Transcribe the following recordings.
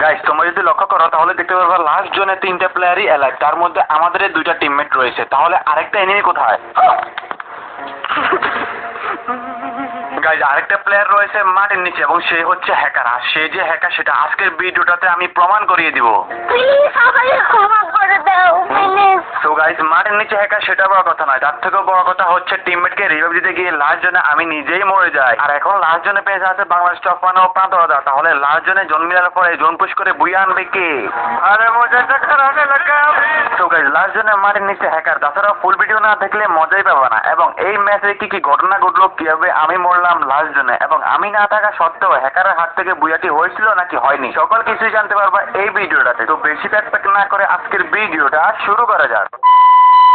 Guys তোমরা যদি লক্ষ্য করো, তাহলে দেখতে পারবা লাস্ট জোনে তিনটে প্লেয়ারই অ্যালাইভ তার মধ্যে আমাদের দুইটা টিমমেট রয়েছে। তাহলে আরেকটা এনিমি কোথায়? গাইজ আরেকটা প্লেয়ার রয়েছে মাটির নিচে এবং সে হচ্ছে হ্যাকার আর সে যে হ্যাকার সেটা আজকের ভিডিওটাতে আমি প্রমাণ করিয়ে দিব। প্লিজ আমাকে ক্ষমা করে দাও তো গাইজ মাটির নিচে হ্যাকার সেটা বড় কথা নয়। তার থেকেও বড় কথা হচ্ছে টিমমেটকে রিভাইভ দিতে গিয়ে লাস্ট জনে আমি নিজেই মরে যাই। আর এখন লাস্ট জনে পেয়ে আছে বাংলাদেশ টপ ওয়ান ও প্রান্তরা তাহলে লাস্ট জনে জন্ম মিলার পরে জোন পুশ করে বুয়ে আনবে কে? আরে মজা খারাপ লাগা তো গাইজ লাস্ট জনে মাটির নিচে হ্যাকার তাছাড়া ফুল ভিডিও না দেখলে মজাই পাবে না। এবং এই ম্যাচে কি কি ঘটনা ঘটলো কীভাবে আমি মরলাম লাস্ট জনে এবং আমি না থাকা সত্ত্বেও হ্যাকারের হাত থেকে বুয়াটি হয়েছিল নাকি হয়নি? সকল কিছুই জানতে পারবা এই ভিডিওটাতে তো বেশি প্যাক প্যাক না করে আজকের ভিডিওটা শুরু করা যাক। you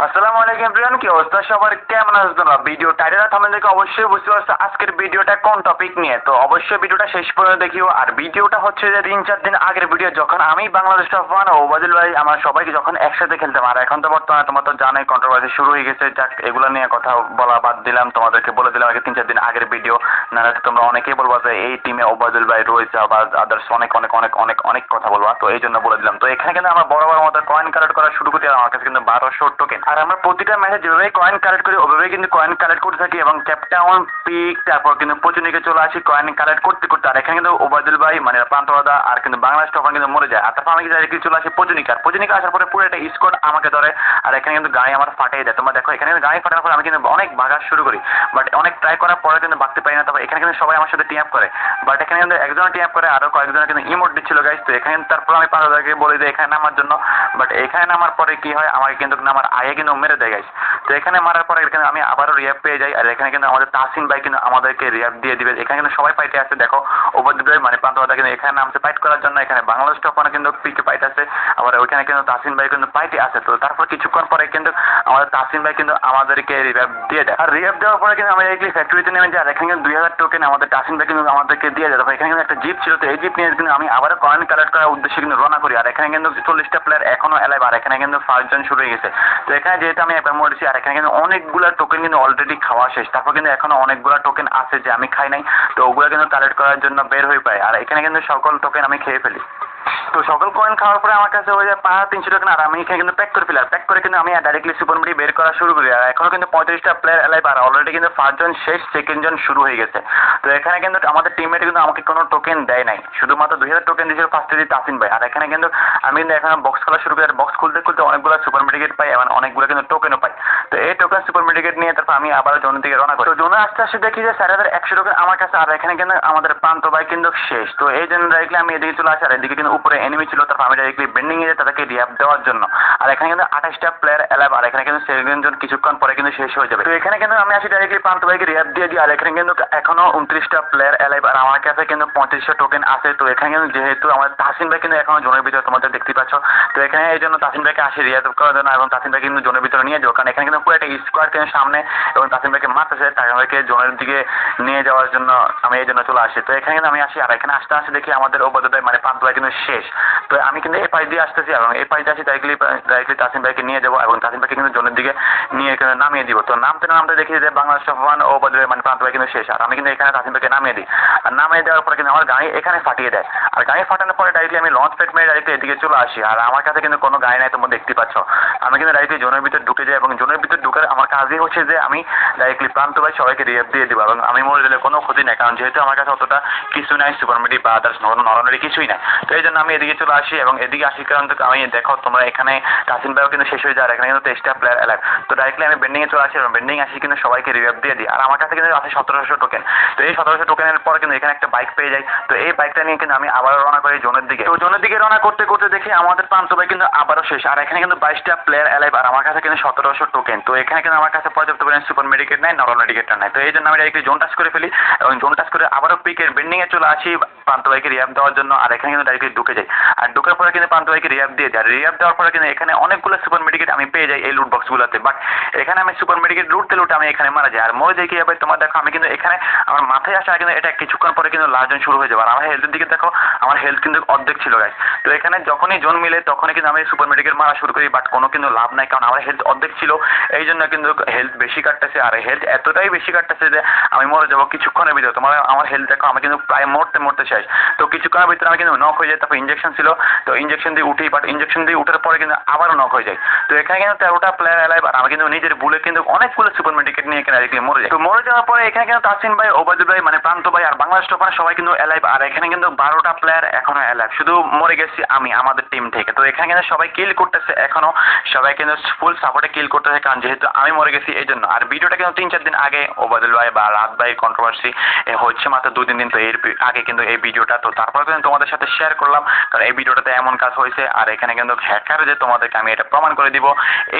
আসসালামু আলাইকুম প্রিয়ান কি অবস্থা? সবার কেমন আছো তোমরা? ভিডিও টাইটেল থামেল দেখে অবশ্যই বুঝতে পারছ আজকের ভিডিওটা কোন টপিক নিয়ে। তো অবশ্যই ভিডিওটা শেষ পর্যন্ত দেখিও। আর ভিডিওটা হচ্ছে যে তিন চার দিন আগের ভিডিও যখন আমি বাংলাদেশ ওয়ান ও ওবাদুল ভাই আমার সবাইকে যখন একসাথে খেলতাম। আর এখন তো বর্তমানে তোমার তো জানাই কন্ট্রোভার্সি শুরু হয়ে গেছে। যাক, এগুলো নিয়ে কথা বলা বাদ দিলাম। তোমাদেরকে বলে দিলাম আগে তিন চার দিন আগের ভিডিও নাহলে তোমরা অনেকেই বলবা যে এই টিমে ওবাদুল ভাই রয়েছে বা আদার্স অনেক অনেক অনেক অনেক অনেক কথা বলবা। তো এই জন্য বলে দিলাম। তো এখানে কিন্তু আমরা বড় বড় মতো কয়েন কালেক্ট করা শুরু করতে আমার কাছে কিন্তু বারোশো টোকেন আর আমরা প্রতিটা ম্যাচে যেভাবে কয়েন কালেক্ট করি, ওভাবেই কিন্তু কয়েন কালেক্ট করতে থাকি এবং ক্যাপটাউন পিক তারপর কিন্তু পচুনিকে চলে আসি কয়েন কালেক্ট করতে করতে। আর এখানে কিন্তু ওবায়দুল ভাই মানে প্রান্তবাদা আর কিন্তু বাংলাদেশ তখন কিন্তু মরে যায়। আর তারপর আমি কিন্তু চলে আসি পচুনিকা। আর পচুনিকা আসার পরে পুরো একটা স্কোয়াড আমাকে ধরে, আর এখানে কিন্তু গাড়ি আমার ফাটিয়ে দেয়। তোমরা দেখো, এখানে গাড়ি ফাটানোর পরে আমি কিন্তু অনেক ভাগা শুরু করি। বাট অনেক ট্রাই করার পরে কিন্তু বাঁচতে পারি না। তবে এখানে কিন্তু সবাই আমার সাথে টিম আপ করে। বাট এখানে কিন্তু একজন টিম আপ করে আরও কয়েকজন কিন্তু ইমোট দিচ্ছিল গাইস তো এখানে তারপর আমি পাঁচ হাজারকে বলি যে, এখানে নামার জন্য। বাট এখানে নামার পরে কি হয়? আমাকে কিন্তু নামার আগে মেরে দেয় গাইস তো এখানে মারার পরে এখানে আমি আবারও রিয়াপ পেয়ে যাই, আর এখানে কিন্তু আমাদের তাসিন ভাই কিন্তু আমাদেরকে রিয়াপ দিয়ে দিবে। এখানে কিন্তু সবাই পাইটে আছে, দেখো ভাই মানে প্রান্তবাদা কিন্তু এখানে নামছে ফাইট করার জন্য। এখানে বাংলাদেশ টপানে কিন্তু পিকে পাইট আছে, আবার ওইখানে কিন্তু তাসিন ভাই কিন্তু পাইটে আছে। তো তারপর কিছুক্ষণ পরে কিন্তু আমাদের তাসিন ভাই কিন্তু আমাদেরকে রিভাইভ দিয়ে দেয়। আর রিভাইভ দেওয়ার পরে কিন্তু আমরা এই ফ্যাক্টরিতে নেমে যাই আর এখানে কিন্তু দুই হাজার টোকেন আমাদের তাসিন ভাই কিন্তু আমাদেরকে দিয়ে দেয়। এখানে কিন্তু একটা জিপ ছিল, তো এই জিপ নিয়ে কিন্তু আমি আবারও কয়েন কালেক্ট করার উদ্দেশ্যে কিন্তু রওনা করি। আর এখানে কিন্তু চল্লিশটা প্লেয়ার এখনও এলাইভ আর এখানে কিন্তু ফার্স্ট জন শুরু হয়ে গেছে। তো এখানে যেহেতু আমি একবার মরেছি আর এখানে কিন্তু অনেকগুলা টোকেন কিন্তু অলরেডি খাওয়া শেষ। তারপর কিন্তু এখনও অনেকগুলা টোকেন আছে যে আমি খাই নাই। তো ওগুলো কিন্তু কালেক্ট করার জন্য বের হয়ে পাই। আর এখানে কিন্তু সকল টোকেন আমি খেয়ে ফেলি। তো সকল কয়েন খাওয়ার পরে আমার কাছে হয়ে যায় পাঁচ, তিনশো টাকা আর আমি এখানে কিন্তু প্যাক করে ফেলি। আর প্যাক করে কিন্তু আমি ডাইরেক্টলি সুপার মিডি বের করা শুরু করি। আর এখনও কিন্তু পঁয়ত্রিশটা প্লেয়ার এলাইভ আর অলরেডি কিন্তু ফার্স্টজন শেষ সেকেন্ড জন শুরু হয়ে গেছে। তো এখানে কিন্তু আমাদের টিমমেট কিন্তু আমাকে কোনো টোকেন দেয় নাই। শুধুমাত্র দুই হাজার টোকেন দিয়েছিল ফার্স্টে দিয়ে তাসিন ভাই। আর এখানে কিন্তু আমি কিন্তু এখন বক্স খোলা শুরু করি। আর বক্স খুলতে খুলতে অনেকগুলো সুপার মেডিকেট পাই এবং অনেকগুলো কিন্তু টোকেনও পাই। এই টোকেন সুপার মেডিকেট নিয়ে তারপর আমি আবার জোনের দিকে রওনা করি। তো জোনে আসতে আসতে দেখি যে হাজার একশো টোকেন আমার কাছে, আর এখানে কিন্তু আমাদের প্রান্ত ভাই কিন্তু শেষ। তো এই জন্য ডাইরেক্টলি আমি এদিকে চলে আসি, আর এদিকে কিন্তু উপরে এনিমি ছিল, তারপর আমি ডাইরেক্টলি বেন্ডিং এ তাদেরকে রিয়াপ দেওয়ার জন্য। আর এখানে কিন্তু আঠাশটা প্লেয়ার এলাভ আর এখানে কিন্তু জন কিছুক্ষণ পরে কিন্তু শেষ হয়ে যাবে। তো এখানে কিন্তু আমি আসি ডাইরেক্টলি প্রান্ত ভাইকে রিয়াপ দিয়ে দিই, আর এখানে কিন্তু এখনও উনত্রিশটা প্লেয়ার এলাইভ আর আমার কাছে কিন্তু পঁয়ত্রিশটা টোকেন আছে। তো এখানে কিন্তু যেহেতু আমাদের তাসিন ভাই কিন্তু এখনও জোনের ভিতরে তোমাদের দেখতে পাচ্ছ। তো এখানে এই জন্য তাসিন ভাইকে আসি রিয়াপ করার জন্য, এবং তাসিন ভাই কিন্তু জোনের ভিতরে নিয়ে যাব। কারণ এখানে কিন্তু একটা স্কোয়ার কিন্তু সামনে এবং তাসিন ভাইকে মারতেছে, তাসিম ভাইকে জোনের দিকে নিয়ে যাওয়ার জন্য আমি এই জন্য চলে আসি। তো এখানে কিন্তু আমি আসি আর এখানে আসতে আসতে দেখি আমাদের ওবাদয় মানে ভাই কিন্তু শেষ। তো আমি কিন্তু এই পাশ দিয়ে আসতেছি এবং এই পাশ দিয়ে আসি ডাইরেক্টলি ডাইরেক্টলি তাসিম ভাইকে নিয়ে যাব এবং তাসিম ভাইকে কিন্তু জোনের দিকে নিয়ে এখানে নামিয়ে দিব। তো নামতে নামতে দেখি যে বাংলাদেশ ওয়ান ও মানে প্রান্ত কিন্তু শেষ। আর আমি কিন্তু এখানে তাসিম ভাইকে নামিয়ে দিই। আর নামিয়ে দেওয়ার পরে কিন্তু আমার গাড়ি এখানে ফাটিয়ে দেয়। আর গাড়ি ফাটানোর পরে ডাইরেক্টলি আমি লঞ্চ প্যাড মেরে ডাইরেক্টলি এদিকে চলে আসি। আর আমার কাছে কিন্তু কোনো গাড়ি নাই, তোমরা দেখতে পাচ্ছ। আমি কিন্তু ডাইরেক্টলি জোনের ভিতরে ঢুকে যাই এবং জোনের ভিতরে ঢুকার আমার কাজই হচ্ছে যে আমি ডাইরেক্টলি প্রান্ত ভাই সবাইকে রিয়াপ দিয়ে দিব এবং আমি মরে দিলে কোনো ক্ষতি নেই। কারণ যেহেতু আমার কাছে অতটা কিছু নাই সুপার বা আদার্স নরনারি কিছুই নাই। তো এই জন্য আমি এদিকে চলে আসি এবং এদিকে আসি কারণ আমি দেখো তোমরা এখানে কাসিম ভাইও কিন্তু শেষ হয়ে যায় এখানে কিন্তু তেইশটা প্লেয়ার এলাক তো ডাইরেক্টলি আমি বেন্ডিংয়ে চলে আসি এবং বেন্ডিং আসি কিন্তু সবাইকে রিভাইভ দিয়ে দিই। আর আমার কাছে কিন্তু আছে সতেরোশো টোকেন তো এই সতেরোশো টোকেনের পর কিন্তু এখানে একটা বাইক পেয়ে যাই। তো এই বাইকটা নিয়ে কিন্তু আমি আবার রওনা করি জোনের দিকে। তো জোনের দিকে রওনা করতে করতে দেখি আমাদের প্রান্ত ভাই কিন্তু আবারও শেষ। আর এখানে কিন্তু বাইশটা প্লেয়ার এলাইভ আর আমার কাছে কিন্তু সতেরোশো টোকেন তো এখানে কিন্তু আমার কাছে পর্যাপ্ত পরিমাণ সুপার মেডিকেট নাই, নরম মেডিকেটটা নাই। তো এই জন্য আমি ডাইরেক্টলি জোন টাচ করে ফেলি এবং জোন টাচ করে আবারও পিকের বেন্ডিংয়ে চলে আসি প্রান্ত ভাইকে রিয়াপ দেওয়ার জন্য আর এখানে কিন্তু ডাইরেক্টলি ঢুকে যাই। আর ঢুকার পরে কিন্তু প্রান্ত ভাইকে রিয়াপ দিয়ে আর রিয়াপ দেওয়ার পরে কিন্তু এখানে অনেকগুলো সুপার মেডিকেট আমি পেয়ে যাই এই লুট বক্সগুলোতে বাট এখানে আমি সুপার মেডিকেট লুটতে লুটে আমি এখানে মারা যাই। আর মরে যাই কি এবার তোমার দেখো, আমি কিন্তু এখানে আমার মাথায় আসা কিন্তু এটা কিছুক্ষণ পরে কিন্তু লাস্টজন শুরু হয়ে যাবে। আর আমার হেলথের দিকে দেখো, আমার হেলথ কিন্তু অর্ধেক ছিল গাইস তো এখানে যখনই জোন মিলে তখনই কিন্তু আমি সুপার মেডিকেট মারা শুরু করি বাট কোনো কিন্তু লাভ নাই, কারণ আমার হেলথ অর্ধেক ছিল। এই জন্য কিন্তু হেলথ বেশি কাটতেছে আর হেলথ এতটাই বেশি কাটতেছে যে আমি মরে যাব কিছুক্ষণের ভিতরে। তোমার আমার হেলথ দেখো, আমি কিন্তু প্রায় মরতে মরতে শেষ। তো কিছুক্ষণের ভিতরে আমি কিন্তু নক হয়ে যায়, তারপর ইঞ্জেকশন ছিল। তো ইঞ্জেকশন দিয়ে উঠি বাট ইঞ্জেকশন দিয়ে উঠার পরে কিন্তু আবারও নক হয়ে যায়। তো এখানে কিন্তু তেরোটা প্লেয়ার অ্যালাইভ আর আমি কিন্তু নিজের ভুলে কিন্তু অনেকগুলো সুপার মেডিকেট নিয়ে এখানে দেখলে মরে যায় তো মরে যাওয়ার পরে এখানে কিন্তু তাসিন ভাই, ওবায়দুল ভাই মানে প্রান্ত ভাই আর বাংলাদেশ ওখানে সবাই কিন্তু অ্যালাইভ আর এখানে কিন্তু বারোটা প্লেয়ার এখনও অ্যালাইভ শুধু মরে গেছি আমি, আমাদের টিম থেকে। তো এখানে কিন্তু সবাই কিল করতেছে এখনও। সবাই কিন্তু ফুল সাপোর্টে কিল করতেছে, কারণ যেহেতু আমি মরে গেছি এই জন্য আর ভিডিওটা কিন্তু তিন চার দিন আগে ওবাদুল ভাই বা রাত ভাই কন্ট্রোভার্সি হচ্ছে মাত্র দু তিন দিন তো এর আগে কিন্তু এই ভিডিওটা। তো তারপরে কিন্তু তোমাদের সাথে শেয়ার করলাম, কারণ এই ভিডিওটাতে এমন কাজ হয়েছে, আর এখানে কিন্তু হ্যাকার যে তোমাদেরকে আমি এটা প্রমাণ করে দিব,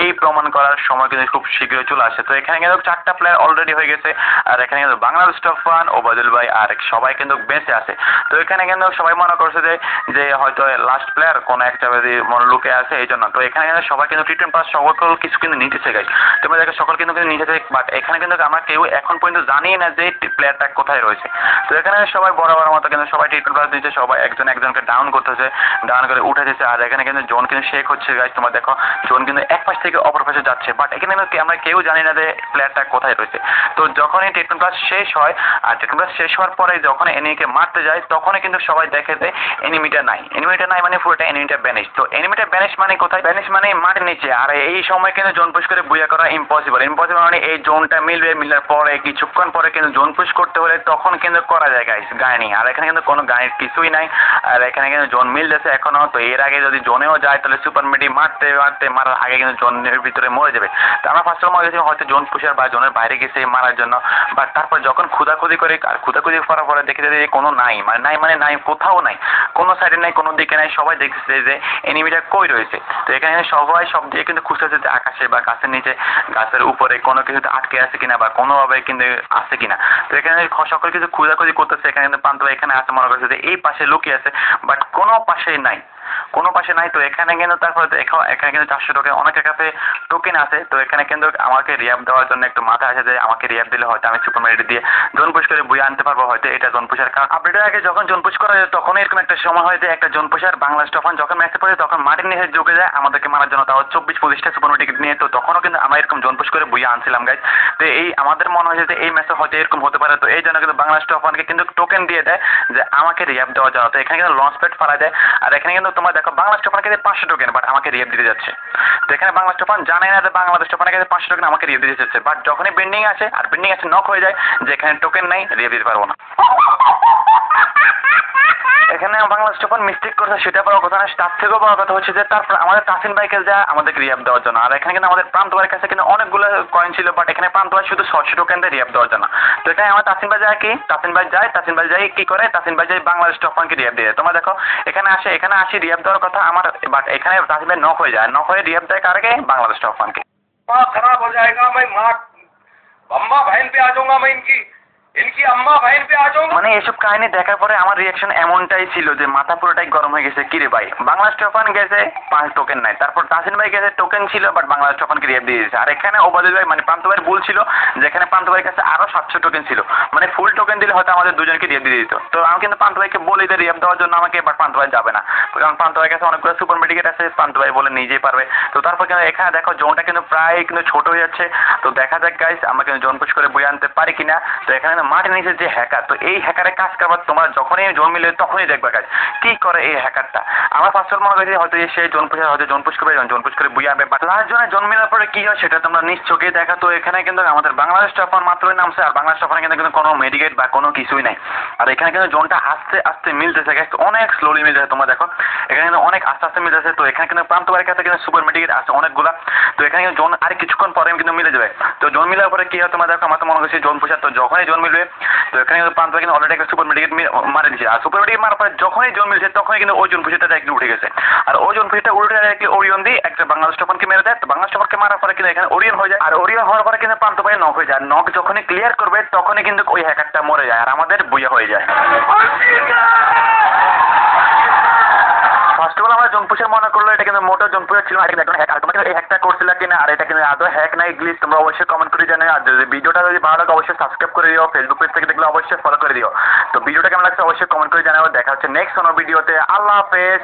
এই প্রমাণ করার সময় কিন্তু খুব শীঘ্রই চলে আসে। তো এখানে কিন্তু চারটা প্লেয়ার অলরেডি হয়ে গেছে, আর এখানে কিন্তু বাংলাদেশ টপ ফান ওবায়দুল ভাই, আর সবাই কিন্তু বেঁচে আছে। তো এখানে কিন্তু সবাই মনে করছে যে যে হয়তো লাস্ট প্লেয়ার কোনো একটা যদি মনে লুকে আছে এই জন্য তো এখানে কিন্তু সবাই কিন্তু ট্রিটমেন্ট পাস সকল কিছু কিন্তু নিতেছে গাইজ তোমরা দেখো, সকল কিন্তু কিন্তু নিতেছে বাট এখানে কিন্তু আমরা কেউ এখন পর্যন্ত জানি না যে প্লেয়ারটা কোথায় রয়েছে। তো এখানে সবাই বরাবর মতো কিন্তু সবাই রিটার্ন পাস দিচ্ছে সবাই একজন একজনকে ডাউন করতেছে ডাউন করে উঠে দিচ্ছে। আর এখানে কিন্তু জোন কিন্তু শেক হচ্ছে গাইজ তোমরা দেখো জোন কিন্তু এক পাশ থেকে অপর পাশে যাচ্ছে। বাট এখানে কিন্তু আমরা কেউ জানি না যে প্লেয়ারটা কোথায় রয়েছে। তো যখনই ট্রিটমেন্ট ক্লাস শেষ হয়, আর ট্রিটমেন্ট ক্লাস শেষ হওয়ার পরে যখন এনিমিকে মারতে যায়, তখনই কিন্তু সবাই দেখে যে এনিমিটা নাই। এনিমিটা নাই মানে পুরোটা এনিমিটা ব্যানিশ তো এনিমিটা ব্যানিশ মানে কোথায়? ব্যানিশ মানে মাটির নিচে। আর এই সময় কিন্তু জোন পুশ করে বুয়া করা ইম্পসিবল ইম্পসিবল মানে এই জোনটা মিলবে, মিলার পরে, কিছুক্ষণ পরে কিন্তু জোন পুশ করতে হলে তখন কিন্তু করা যায় গাইস গাড়ি আর এখানে কিন্তু কোনো গাড়ির কিছুই নাই। আর এখানে কিন্তু জোন মিলতেছে এখনও। তো এর আগে যদি জোনেও যায়, তাহলে সুপার মেডি মারতে মারতে, মারার আগে কিন্তু জোনের ভিতরে মরে যাবে। তো আমরা ফার্স্ট মরে গেছি হয়তো জোন পুষার বা জোনের বাইরে গেছে মারার জন্য। বাট তারপর যখন খুদাখুদি করে, আর খুদাখুদি করার পরে দেখে যে কোনো নাই। মানে নাই মানে নাই, কোথাও নাই। কোনো সাইডে নাই, কোনো দিকে নাই। সবাই দেখছে যে এনিমিটা কই রয়েছে। তো এখানে সবাই সব দিয়ে কিন্তু খুঁজতেছে যে আকাশে বা গাছের নিচে। গাছের উপরে কোনো কিছুতে আটকে আছে কিনা বা কোনোভাবে কিন্তু আছে কিনা। তো এখানে সকল কিছু খোঁজাখুঁজি করতেছে, এখানে কিন্তু পান্তুয়া এখানে আছে, মনে করছে যে এই পাশে লুকিয়ে আছে বাট কোনো পাশেই নাই। কোনো পাশে নাই, তো এখানে কিন্তু তারপরে এখানে কিন্তু চারশো টোকেন অনেকের কাছে টোকেন আছে, তো এখানে কিন্তু আমাকে রিয়াব দেওয়ার জন্য একটু মাথা আছে যে আমাকে রিয়াব দিলে হয়তো আমি সুপার মেরিট দিয়ে জোন পুশ করে বই আনতে পারব, হয়তো এটা জোন পুষার কারণ। আপডেটের আগে যখন জোন পুশ করা যায় তখন এরকম একটা সময় হয় যে একটা জোন পুষার বাংলাদেশ তখন যখন ম্যাচে পড়ে তখন মাটির নিচে ঢুকে যায়, আমাদেরকে মারার জন্য তাও চব্বিশ, পঁচিশটা সুপার টিকিট নিয়ে, তো তখনও কিন্তু আমরা এরকম জোন পুশ করে বইয়ে আনছিলাম গাইজ তো এই আমাদের মনে হয়েছে যে এই ম্যাচে হয়তো এরকম হতে পারে, তো এই জন্য কিন্তু বাংলাদেশ টফানকে কিন্তু টোকেন দিয়ে দেয় যে আমাকে রিয়াব দেওয়া যাওয়া। তো এখানে কিন্তু লঞ্চ প্যাড ফারা যায় আর এখানে কিন্তু তোমরা দেখো বাংলা টফানকে দিয়ে পাঁচশো টোকেন বাট আমাকে রিয়েট দিতে যাচ্ছে। তো এখানে বাংলা টফান জানে না যে বাংলাদেশ টফানের কাছে পাঁচশো টোকেন আমাকে রিয়াব দিতে যাচ্ছে। বাট যখনই বেন্ডিং আছে আর বেন্ডিং আছে নক হয়ে যায় যে এখানে টোকেন নাই রিয়াব দিতে পারব না। এখানে বাংলাদেশ যখন মিস্টেক করছে, সেটা বড় কথা না, তার থেকেও বড় কথা হচ্ছে যে তারপর আমাদের তাসিন ভাইকে যা আমাদের রিয়াব দেওয়ার জন্য। আর এখানে কিন্তু আমাদের প্রান্ত ভাইয়ের কাছে কিন্তু অনেকগুলো কয়েন ছিল বাট এখানে প্রান্ত ভাই শুধু ছশো টোকেন দিয়ে রিয়াব দেওয়ার জন্য। তো এখানে আমার তাসিন ভাই যায় কি? তাসিন ভাই যায়, তাসিন ভাই যায় কি করে? তাসিন ভাই যায় বাংলাদেশ টপানকে রিয়াব দিয়ে। তোমরা দেখো, এখানে আসে, এখানে আসি রিয়াব দেওয়ার কথা আমার বাট এখানে তাসিন ভাই নক হয়ে যায়। নক হয়ে রিয়াব দেয় কারকে বাংলাদেশ টপানকে খারাপ হয়ে যায় মাঠ বম্বা ভাইন পে আ যাওয়া ইনকি মানে এসব কাহিনী দেখার পরে আমার রিয়াকশন এমনটাই ছিল যে মাথা পুরোটাই গরম হয়ে গেছে। কিরে ভাই? বাংলা স্টফান গেছে, পাঁচ টোকেন নাই। তারপর তাসিন ভাই গেছে টোকেন ছিল বাট বাংলা স্টোফানকে রিয়াব দিয়ে দিয়েছে। আর এখানে ওবাদুল ভাই মানে প্রান্ত ভাইয়ের ভুল ছিল, যেখানে প্রান্ত ভাইয়ের কাছে আরও সাতশো টোকেন ছিল। মানে ফুল টোকেন দিলে হয়তো আমাদের দুজনকে রিয়াব দিয়ে দিত। তো আমি কিন্তু প্রান্ত ভাইকে বলে দিই রিয়াব দেওয়ার জন্য আমাকে বাট প্রান্ত ভাই যাবে না। কারণ প্রান্ত ভাইয়ের কাছে অনেকগুলো সুপার মেডিকেট আছে প্রান্ত ভাই বলে নিজেই পারবে। তো তারপর কিন্তু এখানে দেখো, জোনটা কিন্তু প্রায় কিন্তু ছোট হয়ে যাচ্ছে। তো দেখা যাক গাইস আমরা কিন্তু জোন পুশ করে বই আনতে পারি কিনা। তো এখানে মাটির নিচে যে হ্যাকার তো এই হ্যাকারের কাজ করবার তোমরা যখনই জোন মিলে তখনই দেখবে কাজ কি করে এই হ্যাকারটা আমার ফার্স্ট মনে করি হয়তো যে সে জোন পুষে, হয়তো জোন পুশ করবে, জোন পুশ করে বই আনবে। বাট লাস্ট জনে জোন পরে কি হয় সেটা তোমরা নিজ চোখে দেখা। তো এখানে কিন্তু আমাদের বাংলাদেশ টপার মাত্রই নামছে, আর বাংলাদেশ টপারে কিন্তু কিন্তু কোনো মেডিকেট বা কোনো কিছুই নাই। আর এখানে কিন্তু জোনটা আস্তে আস্তে মিলতেছে অনেক স্লোলি মিলতেছে, তোমরা দেখো। এখানে কিন্তু অনেক আস্তে আস্তে মিলতেছে, তো এখানে কিন্তু প্রান্ত বাড়ির কাছে কিন্তু সুপার মেডিকেট আছে অনেকগুলা। তো এখানে কিন্তু জোন আর কিছুক্ষণ পরে কিন্তু মিলে যাবে। তো জোন মিলার পরে কি হয় তোমরা দেখো, আমার তো মনে করছি জোন পুষার, তো যখনই জোন মিলবে তো এখানে কিন্তু প্রান্ত কিন্তু অলরেডি একটা সুপার মেডিকেট মারে দিয়েছে। আর সুপার মেডিকেট মারার পরে যখনই জোন মিলছে, তখনই কিন্তু ওই জোন পুষিটা একটু উঠে গেছে। আর ওই জোন পুষিটা উল্টে একটি ওরিয়ন দিয়ে একটা বাংলাদেশ টপনকে মেরে দেয়। তো বাংলাদেশ টপনকে মারার পরে কিন্তু এখানে ওরিয়ন হয়ে যায়। আর ওরিয়ন হওয়ার পরে কিন্তু প্রান্ত ভাই নক হয়ে যায়। নক যখনই ক্লিয়ার করবে, তখনই কিন্তু ওই হ্যাকারটা মরে যায়। আর আমাদের বুয়া হয়ে যায়। ফার্স্ট অফ অল আমরা জনপুষের মনে করল, এটা কিন্তু মোটো জনপুষের ছিল না, এটা কিন্তু একটা হ্যাকটা করছিল কিনা, আর এটা কিন্তু আদৌ হ্যাক নাই গ্লিচ তোমরা অবশ্যই কমেন্ট করে জানাই আর যদি ভিডিওটা যদি ভালো লাগে, অবশ্যই সাবস্ক্রাইব করে দিও। ফেসবুক পেজ থেকে দেখলে অবশ্যই ফলো করে দিও। তো ভিডিওটা কেমন লাগছে, অবশ্যই কমেন্ট করে জানাও। দেখা হচ্ছে নেক্সট কোনো ভিডিওতে আল্লাহ হাফেজ।